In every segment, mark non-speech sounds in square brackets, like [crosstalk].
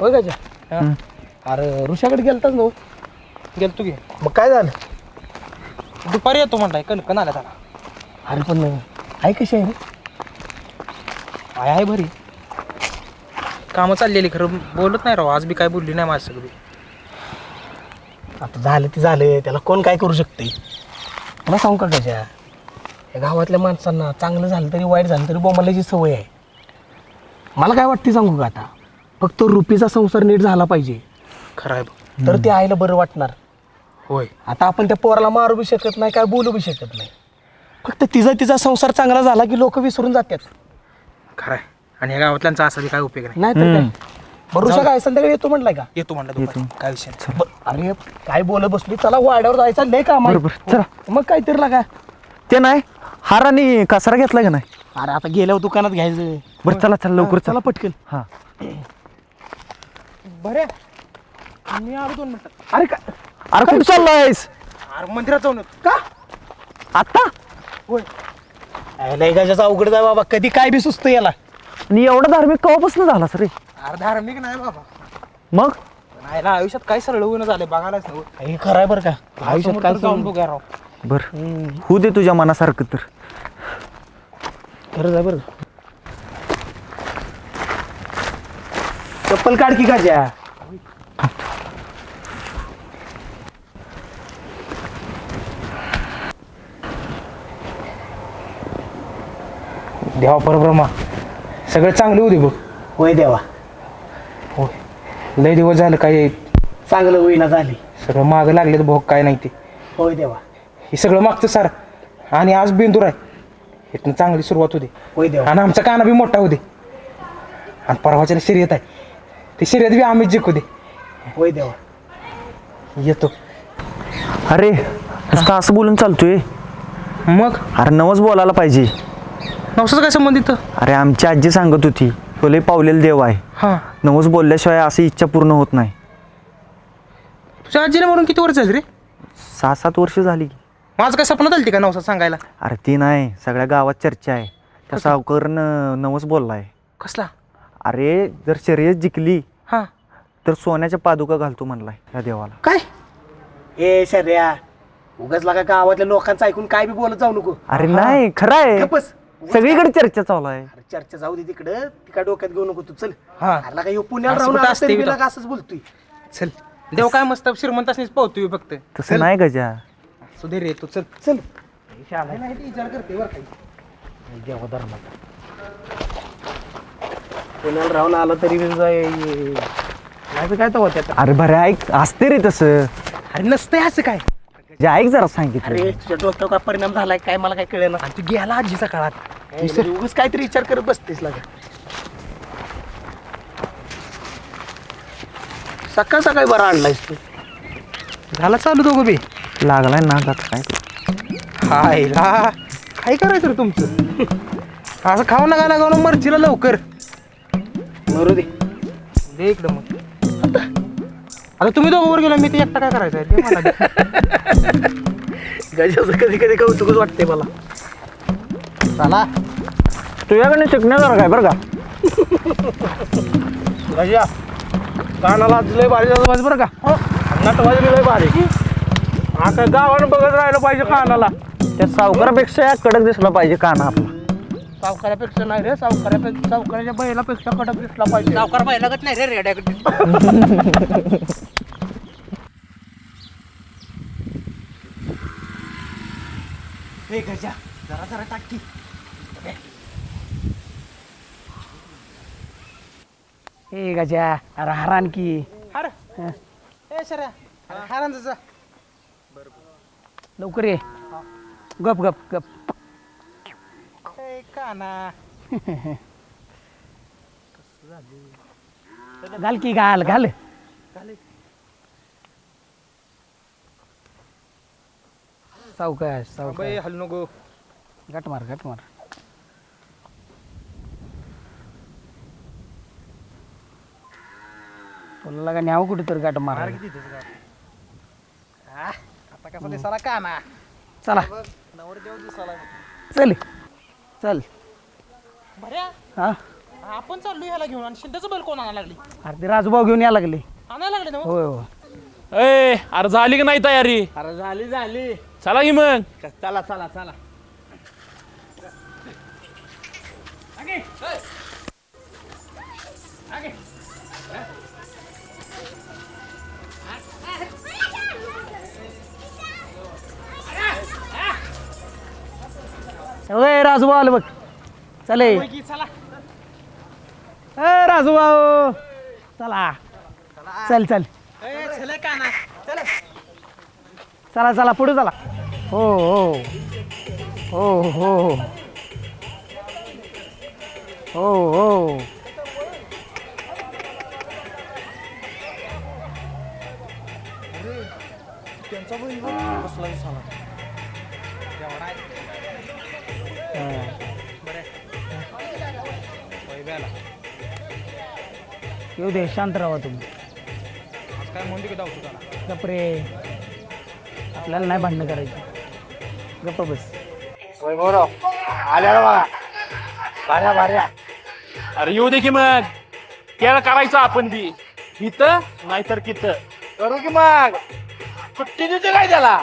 होय का अरे ऋषाकडे गेलताच ना हो. गेलतो की. मग काय झालं? दुपारी येतो म्हणताय कणकण आल्या त्याला अरे पण आहे कशी आहे रे? आहे आहे बरी. कामं चाललेली खरं बोलत नाही राव. आज बी काय बोलली नाही माझ्या सगळी आता झालं ते झालं. त्याला कोण काय करू शकते मला सांगू का त्याच्या या गावातल्या माणसांना चांगलं झालं तरी वाईट झालं तरी बोंबालाची सवय आहे. मला काय वाटते सांगू का आता? फक्त रुपीचा संसार नीट झाला पाहिजे. खरं आहे बघ. तर ते आईला बरं वाटणार. होय. आता आपण त्या पोराला मारू बी शकत नाही काय बोलू बी शकत नाही. फक्त तिचा तिचा संसार चांगला झाला की लोक विसरून जातात. खरं आहे आणि या गावातल्यांचा असा बी काय उपयोग नाही. नाही तर काय भरोसा काय? संध्याकाळी येतो म्हटलाय का? येतो म्हणलं दुपारी. काय विषय नाही. ब- अरे काय बोलत बसली? चला वाड्यावर जायचं लय काम आहे. बरोबर, चला. मग काय तर लागा ते नाही हार आणि कचरा घेतला का नाही? अरे आता गेल्यावर दुकानात घ्यायचं. बरं चला चला लवकर चला चला. पटकन. हा. बरे. मी आलो दोन मिनिटात अरे का अरे कुठं चाललायस? अरे मंदिरात जाऊन येतो. का? आता होय. लय गाजाचा अवघड जाय बाबा. कधी काय बी सुचतं याला. आणि एवढा धार्मिक कवापासून झालास रे? अरे धार्मिक नाही बाबा. मग? नाही ना आयुष्यात काय सरळ होईना झाले बघायलाच नाही हे खरं आहे बरं का. आयुष्यात काय जाऊन बघूया राव. बर. होऊ दे तुझ्या मनासारखं तर. खरंच आहे बरं चप्पल काढ की गाजा देवा परब्रह्मा सगळं चांगलं होऊ दे बघ. होय देवा. होय. लय दिवस झालं काय चांगलं होईना झाली. सगळं मागं लागले भोग काय नाही ते. होय देवा. हे सगळं मागचं सार. आणि आज बेंदूर आहे. इथून चांगली सुरुवात होते होय देवा. आणि आमचा काना बी मोठा होते आणि परवाच्या शर्यत आहे. ते शर्यत बी आम्हीच जिंकू दे. होय देवा. येतो. अरे नुसतं असं बोलून चालतोय. मग? अरे नवस बोलायला पाहिजे. नवसाचं काय संबंधित अरे आमची आजी सांगत होती तो लय पावलेला देव आहे. हां. नवस बोलल्याशिवाय अशी इच्छा पूर्ण होत नाही. तुझ्या आजीला म्हणून किती वर्ष झाली रे? सहा सात वर्ष झाली की. माझं काय स्वप्न झालं का नवसा सांगायला? अरे ती नाही. सगळ्या गावात चर्चा आहे. त्या सावकारनं नवस बोललाय. कसला? अरे जर शर्यत जिंकली हां. तर सोन्याच्या पादुका घालतो म्हणलाय या देवाला. काय? ए शर्या उगाच लागा गावातल्या लोकांचं ऐकून काय बी बोलत जाऊ नको. अरे नाही खरं आहे गप्पस. सगळीकडे चर्चा चालू आहे. अरे चर्चा जाऊ दे तिकडं. ती काय डोक्यात घेऊ नको तू. चल. हां. अरे लागा ह्यो पुण्याला असं राहून कुठं आला असते तरी बी बी तो? लागा असंच बोलतोय. चल. देव काय मस्त श्रीमंत असणीच पावतोय फक्त. तसं नाही गजा. सुधीर रे तू. चल. चल. विचार करते बरं काही देवा धर्माचा. पुण्याला राहून आला तरी बी काय तर होत्या अरे बरं ऐक असते रे तसं. अरे नसतंय असं काय? जे ऐक जरा सांगितलं. अरे तुझ्या डोक्यावर काय परिणाम झालाय काय? मला काय कळेना. ना आणि तू गेला आजीच्या काळात. उगाच काहीतरी विचार करत बसतेस लागा. सकाळ सकाळी बरा आणलायस तू. झाला चालू दोघं बी? लागलाय ना आता काय? हाय ला. काय करायचं रे तुमचं? [laughs] असं खाऊ नका लागावं मर्जीला लवकर. मरू दे दे इकडं मग. आता तुम्ही दोघं वर गेला मी ते एकटा काय करायचं आहे? मला दे. गजाचं कधी कधी कौतुकच वाटते मला. चला. तुझ्याकडनं शिकण्यासारखं काय बरं का? गजा कानाला आज लय भारी झालं बरं का? नटवाज लय भारी. आता गावानं बघत राहिलं पाहिजे कानाला. त्या सावकारापेक्षा कडक दिसला पाहिजे काना आपला. सावकारापेक्षा नाही रे सावकारापेक्षा सावकाराच्या बैलापेक्षा कडक दिसला पाहिजे. सावकार बाई लागत नाही रे रेड्याकडे हे [laughs] गजा जरा जरा टाकी ए. गजा अरे हरान की. हार. ए हारांचा जा. लवकर ये. गप गप गप. ए, काना. [laughs] घाल की घाल घाल. सावकाश सावकाश. हलू नको. गट मार गट मार. तुला लागा न्याव कुठे तर गट मार आता कसा दिसाला काना. चला. नवर देव दिसाला चल. चल. बऱ्या हा? आपण चाललो ह्याला घेऊन आणि शिंदेचं बैल कोण आणायला लागली? अरे ते राजूभाऊ घेऊन यायला लागले. आणायला लागले ना? होय हो ए अरे झाली की नाही तयारी? अरे झाली झाली. चला की मग. चला चला चला. ओय राजू आलं बघ. चले. होय की, चला चला. चल चल. चला चला चला चला पुढे चला. हो हो. हो हो. हो हो. त्यांचा येऊ दे शांत राहा तुम्ही. काय म्हणते की धावतो त्याला गप्रे आपल्याला नाही भांडणं करायची. गप्प बस. अरे येऊ दे की मग. त्याला करायचं आपण बी. इथं नाहीतर किथं करू की मग. सुट्टी देते काय त्याला?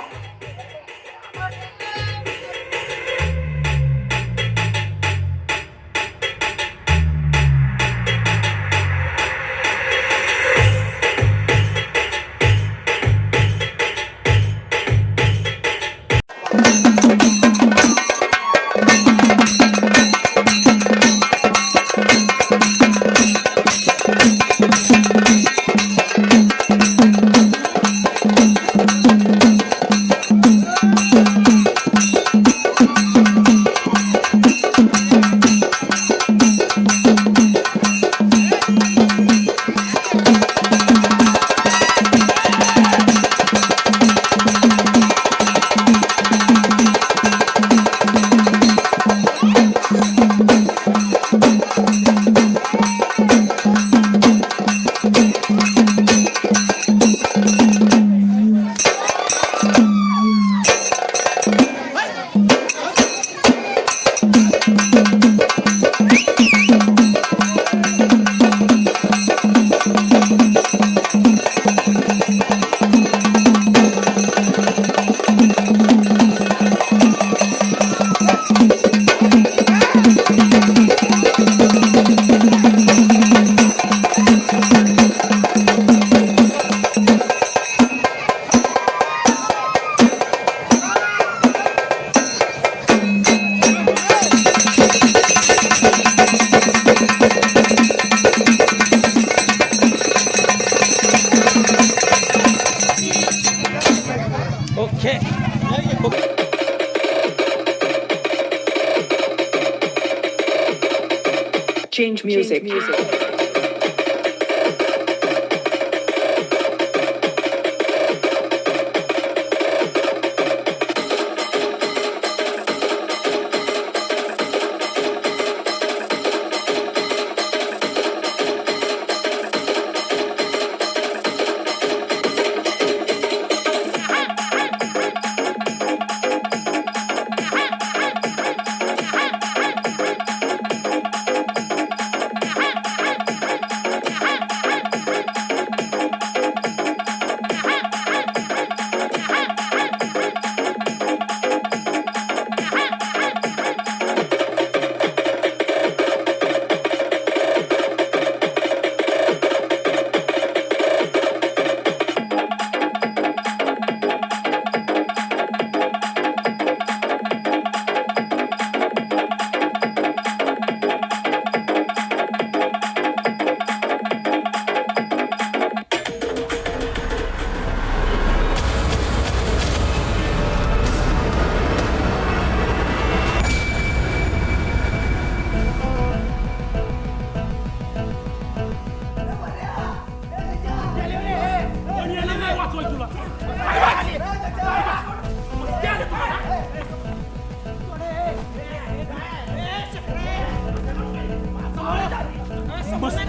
change music. Change music.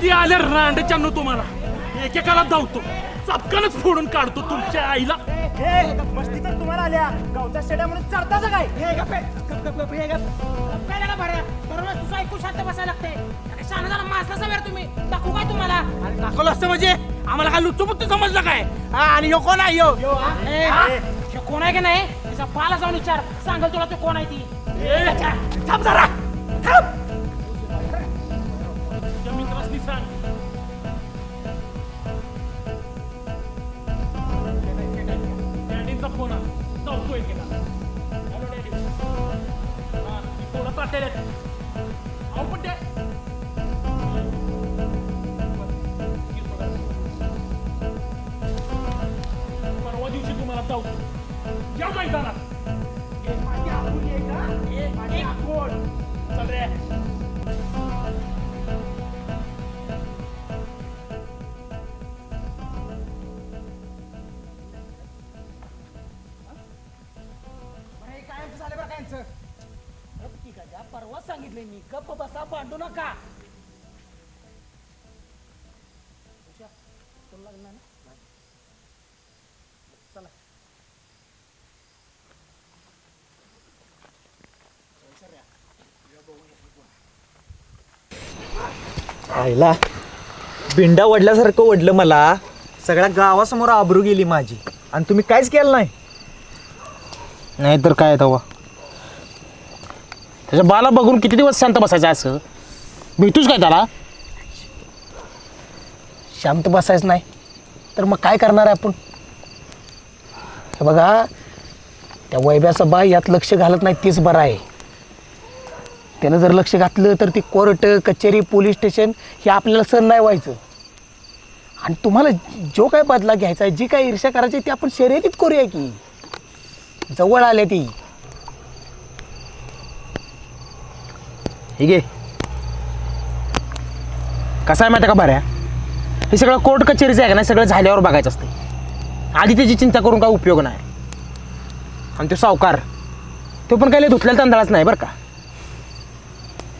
मस्ती आल्या रांडच्यानं तुम्हाला एकेकाला धावतो चपकनच फोडून काढतो तुमच्या आईला. मस्ती तर तुम्हाला आल्या. गावच्या स्टेडियममध्ये चढताच काय? हे गप्पे गप गप गप हे गप. काय का बरं दररोज तुझं ऐकून शांत बसायला लागते. शान झाला मासला सगळ्या तुम्ही. दाखवू काय तुम्हाला? अरे दाखवलं असतं म्हणजे? आम्हाला काय लुच्चू समजलं काय हा, आणि यो कोण आहे यो हे कोण आहे की नाही त्याच्या पाला जाऊन विचार सांगल तुला तो कोण आहे ती थांब जरा थांब Svang. Dinsdag på något. Dag sju killar. Här har आईला बिंडा वडल्यासारखं वडलं मला. सगळ्या गावासमोर आबरू गेली माझी. आणि तुम्ही काहीच केलं नाही. नाही तर काय तवा? त्याच्या बाला बघून किती दिवस शांत बसायचं असं? भेटूच काय त्याला? शांत बसायचं नाही. तर मग काय करणार आहे आपण? हे बघा त्या वैभ्याचा बाय यात लक्ष घालत नाही तेच बरं आहे. त्यानं जर लक्ष घातलं तर ती कोर्ट कचेरी पोलीस स्टेशन हे आपल्याला सण नाही व्हायचं. आणि तुम्हाला जो काय बदला घ्यायचा आहे जी काय ईर्ष्या करायची ती आपण शर्यतीत करूया की. जवळ आले ती. ठीक आहे कसा आहे माहिती आहे का बऱ्या? हे सगळं कोर्ट कचेरीचं आहे का नाही? सगळं झाल्यावर बघायचं असते. आधी त्याची चिंता करून काय उपयोग नाही. आणि तो सावकार तो पण काही धुतलेला तांदळाच नाही बरं का.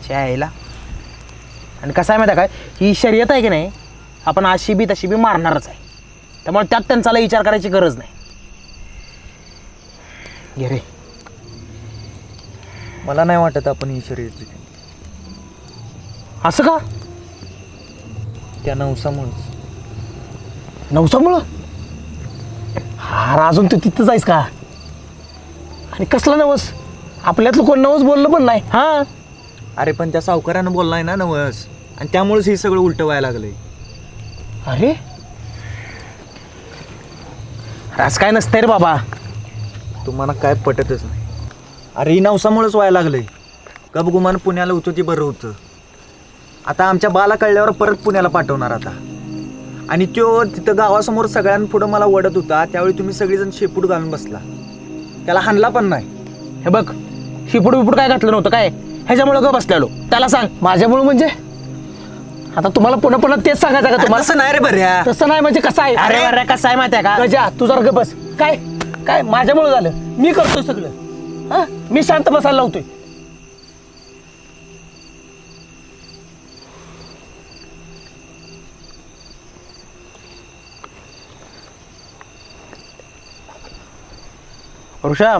यायला आणि कसं आहे माहिती काय ही शर्यत आहे की नाही? आपण अशी बी तशी बी मारणारच आहे. त्यामुळे त्यात त्यांचा लय विचार करायची गरज नाही. घे रे. मला नाही वाटत आपण ही शर्यत जिंकू. असं का? त्या नवसामुळेच. नवसामुळं? हा अजून तू तिथं जायस का? आणि कसला नवस? आपल्यातलं कोण नवस बोललं पण नाही. हां? अरे पण त्या सावकारानं बोललाय ना नवस. आणि त्यामुळेच हे सगळं उलटं व्हायला लागलंय. अरे? असं काय नसतंय रे बाबा. तुम्हाला काय पटतच नाही. अरे ही नवसामुळेच व्हायला लागलंय. कब गुमान पुण्याला होतं ते बरं होतं. आता आमच्या बाला कळल्यावर परत पुण्याला पाठवणार आता. आणि तो तिथं गावासमोर सगळ्यांपुढं मला वडत होता त्यावेळी तुम्ही सगळेजण शेपूट घालून बसला. त्याला हाणला पण नाही. हे बघ शिपूड बिपूड काय घातलं नव्हतं काय? ह्याच्यामुळे ग बसलेलो. त्याला सांग. माझ्यामुळं म्हणजे? आता तुम्हाला पुन्हा पुन्हा तेच सांगायचं का तुम्हाला? तसं नाही रे बऱ्या. तसं नाही म्हणजे कसं आहे? अरे अरे कसं आहे माहिती आहे का? गजा तू जरा ग बस. काय? काय? माझ्यामुळं झालं. मी करतोय सगळं. हा? मी शांत बसायला लावतोय. ऋषा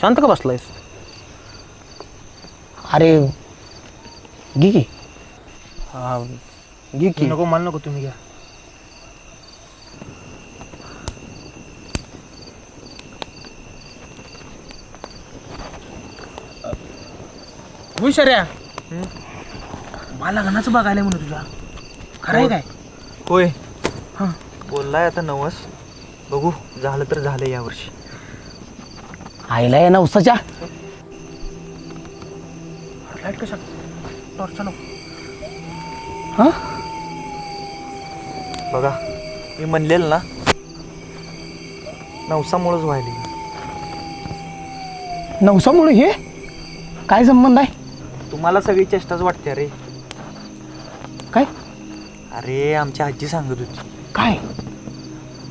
शांत का बसलायस? अरे घे की. हा घे की. नको मला नको तुम्ही घ्या. हुशार्या मला लग्नाचं बघायला म्हणून तुझ्या खरं आहे काय? होय. बोललाय आता नवस. बघू झालं तर झालं यावर्षी. आईला या नवसाच्या लाइट कशा टॉर्च हा? बघा मी म्हणलेलं ना नवसामुळंच व्हायली. नवसामुळे हे? काय संबंध आहे? तुम्हाला सगळी चेष्टाच वाटते अरे काय? अरे आमच्या आजी सांगत होती. काय?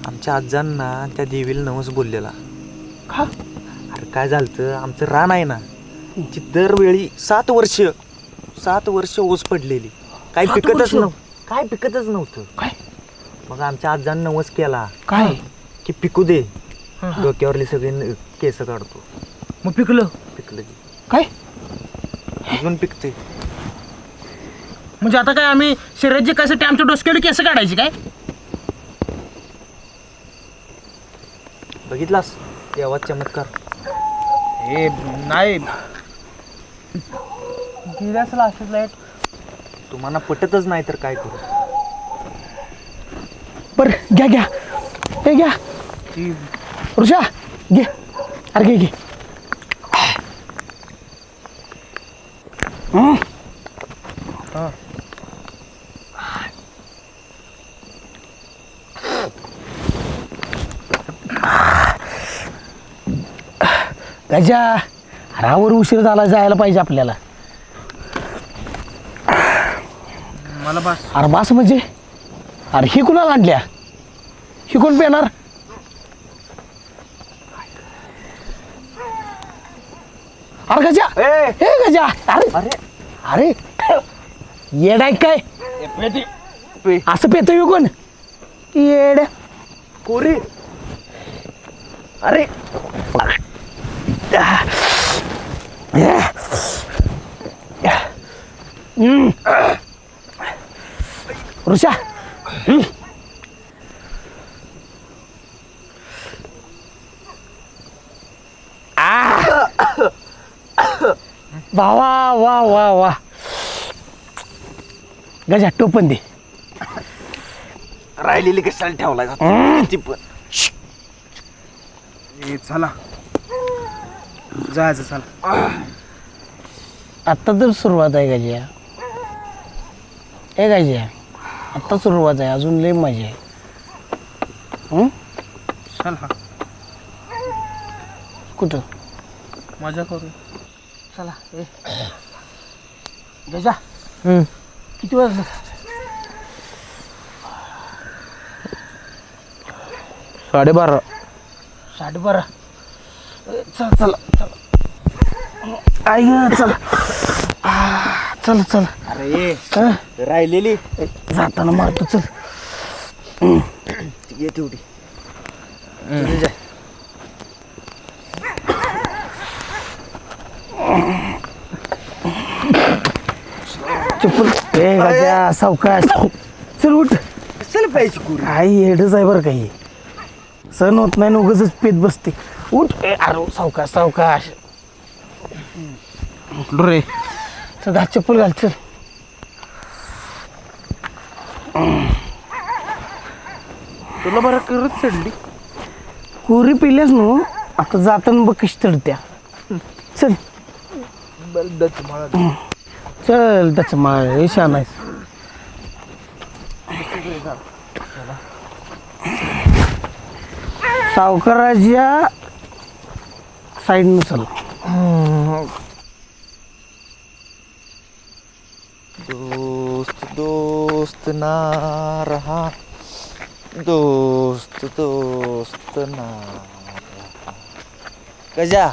आमच्या आजांना त्या देवीला नवस बोललेला. का? अरे काय झालं आमचं रान आहे ना ती दरवेळी सात वर्ष सात वर्ष ओस पडलेली. काय सात पिकतच वर्ष? नव्हतं काय पिकतच नव्हतं. काय? मग आमच्या आजानं नवस केला. काय? की पिकू दे. डोक्यावरली सगळी न- केस काढतो. मग पिकलं? पिकलं की. काय? अजून पिकते म्हणजे आता काय आम्ही शर्यत जिंकायसाठी आमच्या डोसक्यावर केस काढायची काय? बघितलास? देवा चमत्कार. हे नाही. गेल्या असेल असेच लाइट तुम्हाला पटतच नाही तर काय करू? बर घ्या घ्या. हे घ्या. ऋषा घे. अरे घे घे. गजा रावर उशीर झाला जायला पाहिजे आपल्याला. मला बस. अरे बास म्हणजे? अरे ही कुणाला आणल्या? ही कोण पेणार? अरे गजा ए! हे गजा अरे अरे! अरे येडाय काय? असं पेतोय हो कोण? येड. कोरी. अरे. ऋषा. आ. वा वा वा गजा टोपन दे राहिलेली कशाला ठेवलाय जातो ती पण चला जायचं चला. आत्ता तर सुरुवात आहे गजिया. ए गजिया आत्ता सुरुवात आहे अजून लय मजा आहे. हं? चला कुठं? मजा करू. चला ए गजा. किती वाजलं? साडेबारा. साडेबारा. ए, चल चला चला. आई ग, चला. आ, चल चल. अरे हं? राहिलेली. जाताना मारतो चल. ये तेवढी तुझी जाय चप्पल ए गजा सावकाश. चल उठ. चल पाहिजे काही हेडच आहे बरं काही सण होत नाही उगच पेत बसते. उठ. ए, अरे सावकाश सावकाश. उठलो रे. चल हात चप्पल घाल चल. तुला बरं करत चढली. कुरी पिल्यास ना आता जाताना बघ कशी चढत्या. चल. चल त्याचं मा हे शान आहेस. सावकाराच्या साईडनं चल. दोस्त दोस्त ना रहा। दोस्त दोस्त ना रहा. गजा।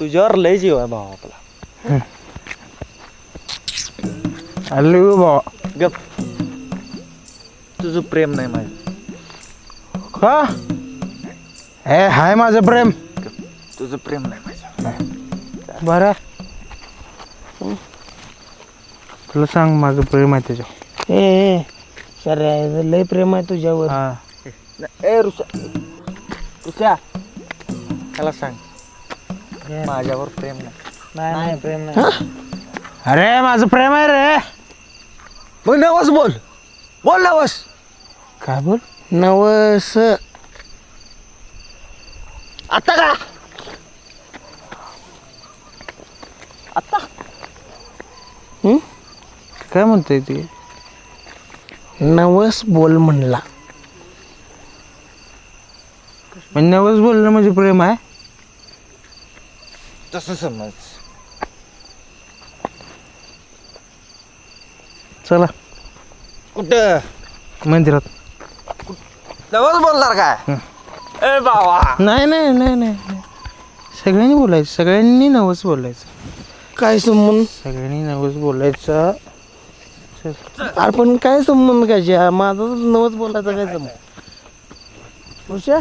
तुझ्यावर लय जीव आहे भावा आपला. हॅलो बाबा गप. तुझं प्रेम नाही माझं का? हे हाय माझं प्रेम. तुझं प्रेम नाही माझं बरं तुला सांग माझं प्रेम आहे त्याच्या ए सर लय प्रेम आहे तुझ्यावर. हा. ए ऋषा ऋषा त्याला सांग. माझ्यावर प्रेम नाही. नाही प्रेम नाही. अरे माझं प्रेम आहे रे. मग नवस बोल. बोल नवस. काय बोल? नवस. आता का? काय म्हणतोय ती? नवस बोल म्हणला. म्हणजे नवस बोलणं म्हणजे प्रेम आहे? तसं समज. चला. कुठं? मंदिरात. नवस बोलणार काय? ए बाबा. नाही नाही नाही नाही नाही. सगळ्यांनी बोलायचं. सगळ्यांनी नवस बोलायचं. काय संबंध? सगळ्यांनी नवस बोलायचं. अरे पण काय संबंध काय? माझा नवस बोलायचा काय संबंध? ऋषा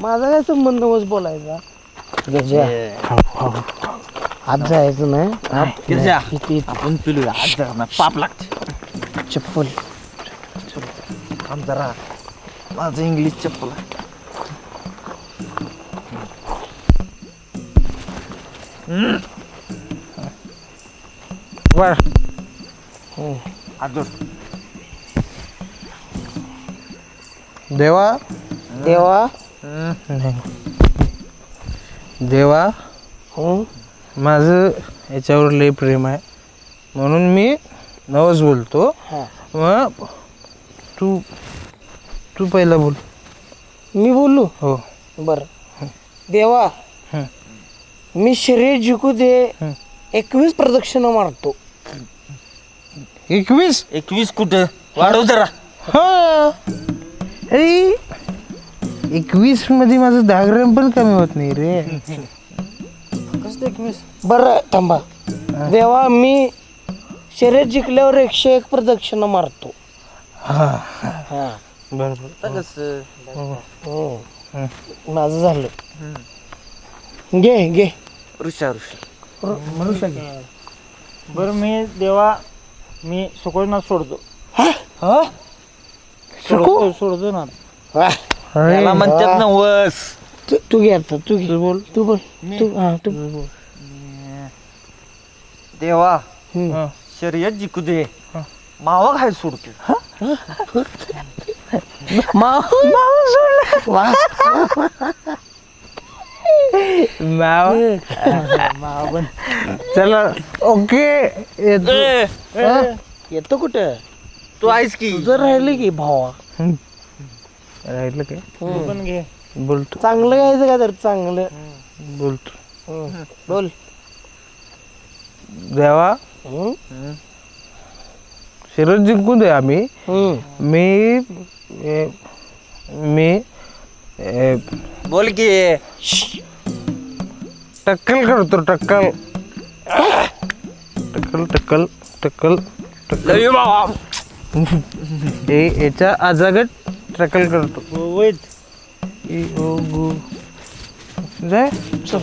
माझा काय संबंध नवस बोलायचा? गजा. आज जायचं नाही. गिरजा, इथे आपण पिलूया आज जरा ना पाप लागते. चप्पल. थांब जरा. माझं इंग्लिश चप्पल आहे. बर आजोर देवा देवा नाही देवा हं? माझं याच्यावर लय प्रेम आहे. म्हणून मी नवस बोलतो. हा. मग तू तू पहिला बोल. मी बोलू? हो. बर. देवा हं. मी शरीर जिंकू दे हं. एकवीस प्रदक्षिणा मारतो. एकवीस? एकवीस कुठं? वाढव जरा. हा. अरे एकवीसमध्ये माझं दहा ग्रॅम पण कमी होत नाही रे. बर थांबा. देवा मी शरीर जिंकल्यावर एकशे एक प्रदक्षिणा मारतो. हा. हा. बरोबर हं. माझं झालं. घे घे. ऋषा ऋषा. बरं मी देवा मी सुकोनाथ सोडतो. सोडतो सोडतो ना. त्याला म्हणतात ना वस. तू तू घे आता तू घे. बोल. तू बोल. तू हा तू देवा हं. शर्यत जिंकू दे. मावा काय सोडतो माव वा माव? चला. ओके. येतो. येतो कुठं? तू आहेस की? तुझं राहिलं की भावा. राहिलं काय? पण घे. बोलतो. चांगलं गायचं का तर चांगलं? बोलतो. हं. बोल. देवा. हं? शरीर जिंकू दे आम्ही. हं. मी ए, मी ए, बोल की. टक्कल करतो टक्कल. टक्कल टक्कल टक्कल टक्कल. हे याच्या आजागट टक्कल करतो. गु. जाय. चल.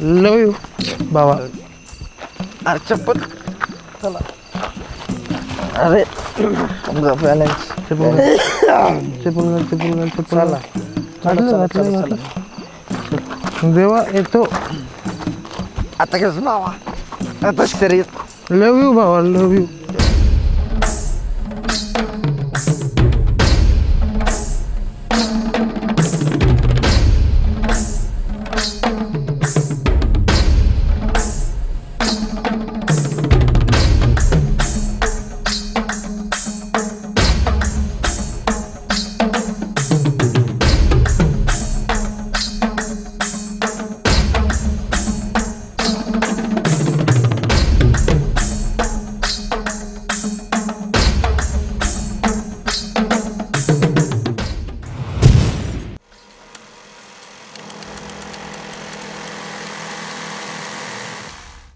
Love you. बाबा. अरे चप्पल. अरे बॅलन्स चप्पल. चप्पल चप्पल चप्पल घाल. देवा येतो. आता कसं बाबा आता शर्यत लव यू बाबा लव यू